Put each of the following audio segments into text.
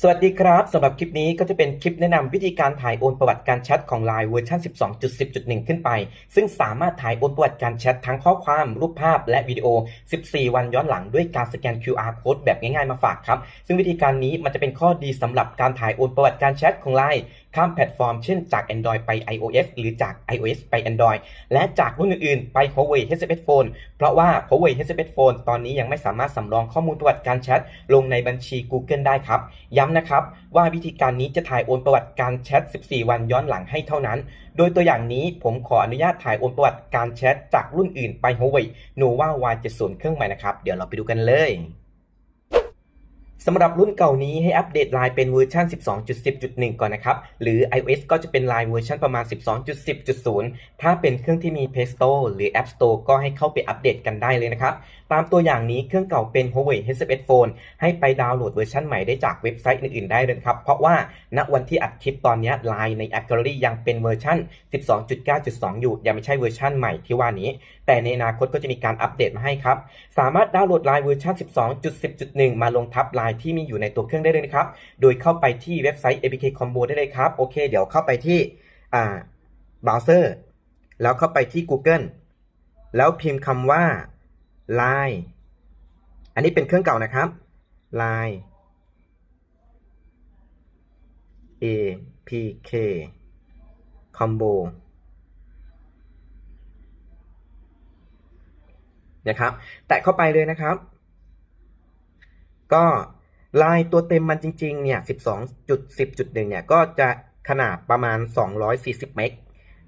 สวัสดีครับสำหรับคลิปนี้ก็จะเป็นคลิปแนะนำวิธีการถ่ายโอนประวัติการแชทของ Line เวอร์ชัน12.10.1 ขึ้นไป ซึ่งสามารถถ่ายโอนประวัติการแชททั้งข้อความ รูปภาพและวิดีโอ 14 วันย้อนหลังด้วยการสแกน QR code แบบง่ายๆมาฝากครับ ซึ่งวิธีการนี้มันจะเป็นข้อดีสำหรับการถ่ายโอนประวัติการแชทของ Line ข้ามแพลตฟอร์มเช่นจาก Android ไป iOS หรือจาก iOS ไป Android และจากรุ่นอื่นๆ ไป Huawei H7 Phone เพราะว่า Huawei H7 Phone ตอนนี้ยังไม่สามารถสำรองข้อมูลประวัติการแชทลงในบัญชี Google ได้ครับ ย้ำนะครับว่าวิธีการนี้จะถ่ายโอนประวัติการแชท 14 วันย้อนหลังให้เท่านั้น โดยตัวอย่างนี้ผมขออนุญาตถ่ายโอนประวัติการแชทจากรุ่นอื่นไป Huawei Nova Y70 เครื่องใหม่นะครับ เดี๋ยวเราไปดูกันเลย สำหรับรุ่นเก่านี้ให้อัปเดตไลน์เป็นเวอร์ชัน12.10.1 ก่อนนะครับ หรือ iOS ก็จะเป็นไลน์เวอร์ชันประมาณ 12.10.0 ถ้าเป็นเครื่องที่มี Play Store หรือ App Store ก็ให้เข้าไปอัปเดตกันได้เลยนะครับ ตามตัวอย่างนี้เครื่องเก่าเป็น Huawei H7 Phone ให้ไปดาวน์โหลดเวอร์ชันใหม่ได้จากเว็บไซต์อื่นๆได้เลยครับ เพราะว่าณวันที่อัดคลิปตอนนี้ไลน์ใน App Gallery ยังเป็นเวอร์ชัน12.9.2 อยู่ ยังไม่ใช่เวอร์ชันใหม่ที่ว่านี้ แต่ในอนาคตก็จะมีการอัปเดตมาให้ครับ สามารถดาวน์โหลดไลน์เวอร์ชัน12.10.1 มาลงทับไลน์ที่มีอยู่ในตัวเครื่องได้เลยนะครับ โดยเข้าไปที่เว็บไซต์ APK Combo ได้เลยครับ โอเค เดี๋ยวเข้าไปที่อ่าเบราว์เซอร์ แล้วเข้าไปที่ Google แล้วพิมพ์คำว่า Line อันนี้เป็นเครื่องเก่านะครับ Line APK Combo นะครับ แตะเข้าไปเลยนะครับ ก็ ลายตัวเต็มมันจริงๆ เนี่ย 12.10.1 เนี่ย ก็จะขนาดประมาณ 240 เมก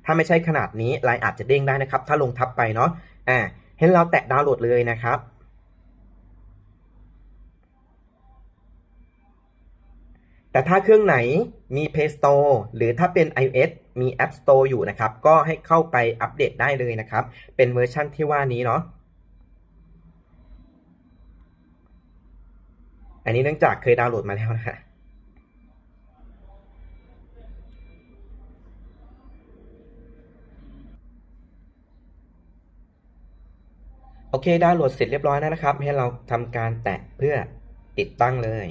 ถ้าไม่ใช่ขนาดนี้ลายอาจจะเด้งได้นะครับ ถ้าลงทับไปเนาะ อ่าให้เราแตะดาวน์โหลดเลยนะครับ แต่ถ้าเครื่องไหนมี Play Store หรือถ้าเป็น iOS มี App Store อยู่นะครับ ก็ให้เข้าไปอัปเดตได้เลยนะครับ เป็นเวอร์ชั่นที่ว่านี้เนาะ อันนี้เนื่องจากเคยดาวน์โหลดมาแล้วนะฮะโอเค ดาวน์โหลดเสร็จเรียบร้อยแล้วนะครับ ให้เราทำการแตะเพื่อติดตั้งเลย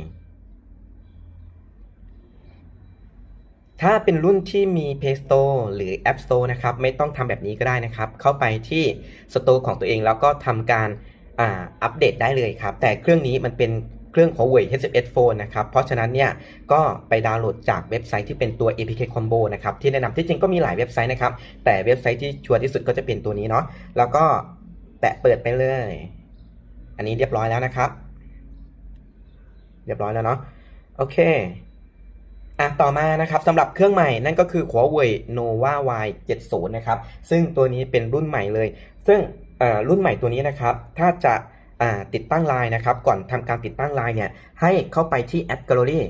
ถ้าเป็นรุ่นที่มี Play Store หรือ App Store นะครับ ไม่ต้องทำแบบนี้ก็ได้นะครับ เข้าไปที่ Store ของตัวเองแล้วก็ทำการอัปเดตได้เลยครับ แต่เครื่องนี้มันเป็น เครื่อง Huawei H7 Phone นะครับ เพราะฉะนั้นเนี่ยก็ไปดาวน์โหลดจากเว็บไซต์ที่เป็นตัว APK Combo นะครับที่แนะนำที่จริงก็มีหลายเว็บไซต์นะครับ แต่เว็บไซต์ที่ชัวร์ที่สุดก็จะเป็นตัวนี้เนาะแล้วก็แตะเปิดไปเลย อันนี้เรียบร้อยแล้วนะครับ เรียบร้อยแล้วเนาะโอเคอะต่อมานะครับสำหรับเครื่องใหม่นั่นก็คือ Huawei Nova Y70 นะครับ ซึ่งตัวนี้เป็นรุ่นใหม่เลย ซึ่งเอ่อรุ่นใหม่ตัวนี้นะครับ ถ้าจะ ติดตั้งไลน์นะครับ ก่อนทำการติดตั้งไลน์เนี่ย ให้เข้าไปที่แอป Gallery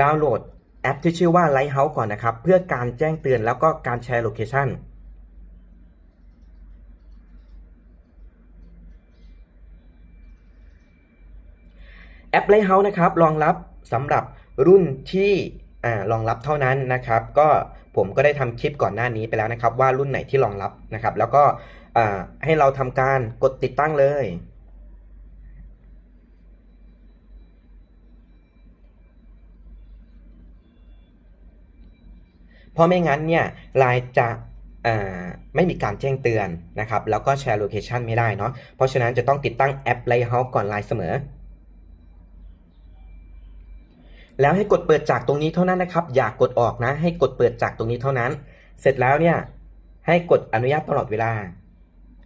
ดาวน์โหลดแอปที่ชื่อว่า Lighthouse ก่อนนะครับ เพื่อการแจ้งเตือนแล้วก็การแชร์โลเคชันแอป Lighthouse นะครับรองรับสำหรับรุ่นที่รองรับเท่านั้นนะครับ ก็ผมก็ได้ทำคลิปก่อนหน้านี้ไปแล้วนะครับ ว่ารุ่นไหนที่รองรับนะครับ แล้วก็ ให้เราทำการกดติดตั้งเลย เพราะไม่งั้นเนี่ยไลน์จะไม่มีการแจ้งเตือนนะครับ แล้วก็แชร์โลเคชันไม่ได้เนาะเพราะฉะนั้นจะต้องติดตั้งแอป Lighthouse ก่อนไลน์เสมอ แล้วให้กดเปิดจากตรงนี้เท่านั้นนะครับ อย่ากกดออกนะ ให้กดเปิดจากตรงนี้เท่านั้น เสร็จแล้วเนี่ยให้กดอนุญาตตลอดเวลา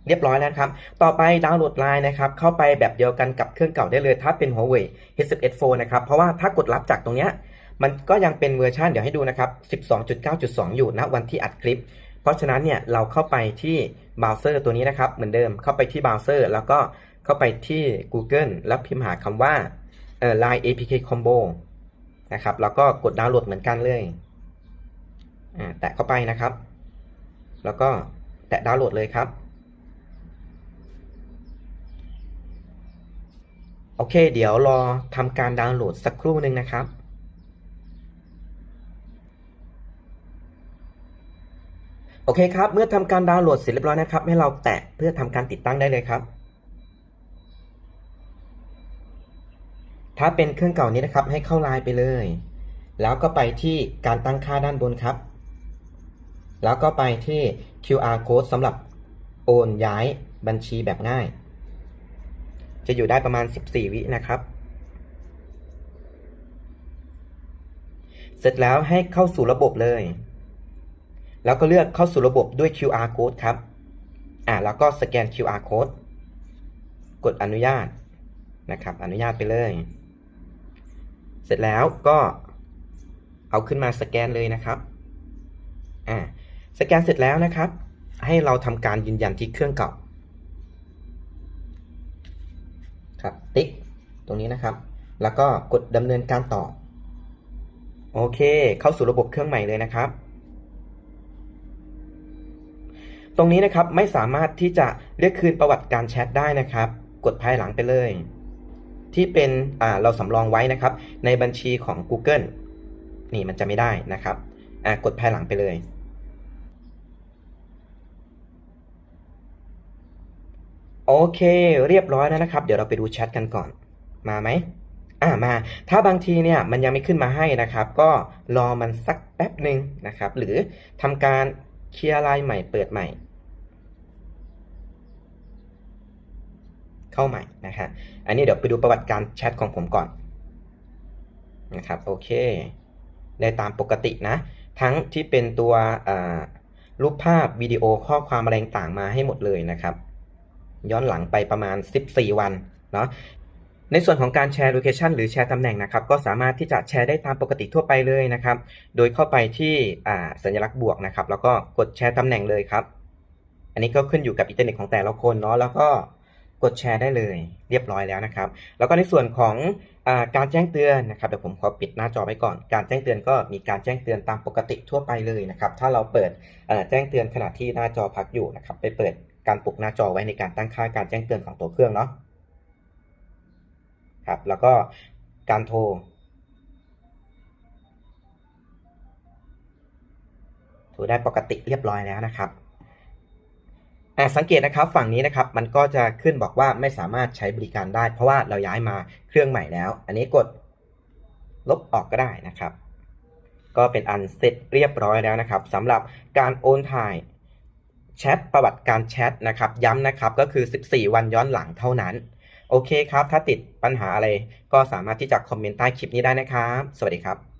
เรียบร้อยแล้วครับ ต่อไปดาวน์โหลดไลน์นะครับ เข้าไปแบบเดียวกันกับเครื่องเก่าได้เลย ถ้าเป็น Huawei H7 Phone นะครับ เพราะว่าถ้ากดรับจากตรงเนี้ย มันก็ยังเป็นเวอร์ชันเดี๋ยวให้ดูนะครับ 12.9.2 อยู่ณวันที่อัดคลิป เพราะฉะนั้นเนี่ยเราเข้าไปที่เบราว์เซอร์ตัวนี้นะครับ เหมือนเดิม เข้าไปที่เบราว์เซอร์ แล้วก็เข้าไปที่ Google แล้วพิมพ์หาคำว่าเอ่อ Line APK Combo นะครับ แล้วก็กดดาวน์โหลดเหมือนกันเลย อ่า แตะเข้าไปนะครับ แล้วก็แตะดาวน์โหลดเลยครับ โอเค เดี๋ยวรอทำการดาวน์โหลดสักครู่หนึ่งนะครับโอเคครับ เมื่อทำการดาวน์โหลดเสร็จเรียบร้อยนะครับ ให้เราแตะเพื่อทำการติดตั้งได้เลยครับ ถ้าเป็นเครื่องเก่านี้นะครับ ให้เข้าไลน์ไปเลย แล้วก็ไปที่การตั้งค่าด้านบนครับ แล้วก็ไปที่ QR code สำหรับโอนย้ายบัญชีแบบง่าย จะอยู่ได้ประมาณ 14 วินะครับ เสร็จแล้วให้เข้าสู่ระบบเลย แล้วก็เลือกเข้าสู่ระบบด้วย QR code ครับ อ่าแล้วก็สแกน QR code กดอนุญาตนะครับ อนุญาตไปเลย เสร็จแล้วก็เอาขึ้นมาสแกนเลยนะครับ อ่า สแกนเสร็จแล้วนะครับ ให้เราทำการยืนยันที่เครื่องเก่า ครับติ๊กตรงนี้นะครับ แล้วก็กดดำเนินการต่อ โอเค เข้าสู่ระบบเครื่องใหม่เลยนะครับ ตรงนี้นะครับไม่สามารถที่จะเรียกคืนประวัติการแชทได้นะครับ กดภายหลังไปเลย ที่เป็นอ่าเราสำรองไว้นะครับ ในบัญชีของ Google นี่มันจะไม่ได้นะครับอ่ากดภายหลังไปเลย โอเค เรียบร้อยแล้วนะครับ เดี๋ยวเราไปดูแชทกันก่อน มาไหมอ่ามา ถ้าบางทีเนี่ยมันยังไม่ขึ้นมาให้นะครับ ก็รอมันสักแป๊บหนึ่งนะครับ หรือทำการเคลียร์ไลน์ใหม่เปิดใหม่ เข้าใหม่นะฮะอันนี้เดี๋ยวไปดูประวัติการแชทของผมก่อนนะครับโอเค ได้ตามปกตินะ ทั้งที่เป็นตัวรูปภาพวิดีโอข้อความอะไรต่างมาให้หมดเลยนะครับ ย้อนหลังไปประมาณ 14 วันเนาะในส่วนของการแชร์โลเคชันหรือแชร์ตำแหน่งนะครับ ก็สามารถที่จะแชร์ได้ตามปกติทั่วไปเลยนะครับ โดยเข้าไปที่สัญลักษณ์บวกนะครับ แล้วก็กดแชร์ตำแหน่งเลยครับ อันนี้ก็ขึ้นอยู่กับอินเทอร์เน็ตของแต่ละคนเนาะ แล้วก็กดแชร์ได้เลยเรียบร้อยแล้วนะครับ แล้วก็ในส่วนของอการแจ้งเตือนนะครับ เดี๋ยวผมขอปิดหน้าจอไว้ก่อน การแจ้งเตือนก็มีการแจ้งเตือนตามปกติทั่วไปเลยนะครับ ถ้าเราเปิดแจ้งเตือนขณะที่หน้าจอพักอยู่นะครับ ไปเปิด การปลุกหน้าจอไว้ในการตั้งค่าการแจ้งเตือนของตัวเครื่องเนาะครับแล้วก็การโทร โทรได้ปกติเรียบร้อยแล้วนะครับสังเกตนะครับฝั่งนี้นะครับมันก็จะขึ้นบอกว่าไม่สามารถใช้บริการได้ เพราะว่าเราย้ายมาเครื่องใหม่แล้ว อันนี้กดลบออกก็ได้นะครับ ก็เป็นอันเสร็จเรียบร้อยแล้วนะครับสำหรับการโอนถ่าย แชทประวัติการแชทนะครับ ย้ำนะครับก็คือ 14 วันย้อนหลังเท่านั้น โอเคครับ ถ้าติดปัญหาอะไรก็สามารถที่จะคอมเมนต์ใต้คลิปนี้ได้นะครับ สวัสดีครับ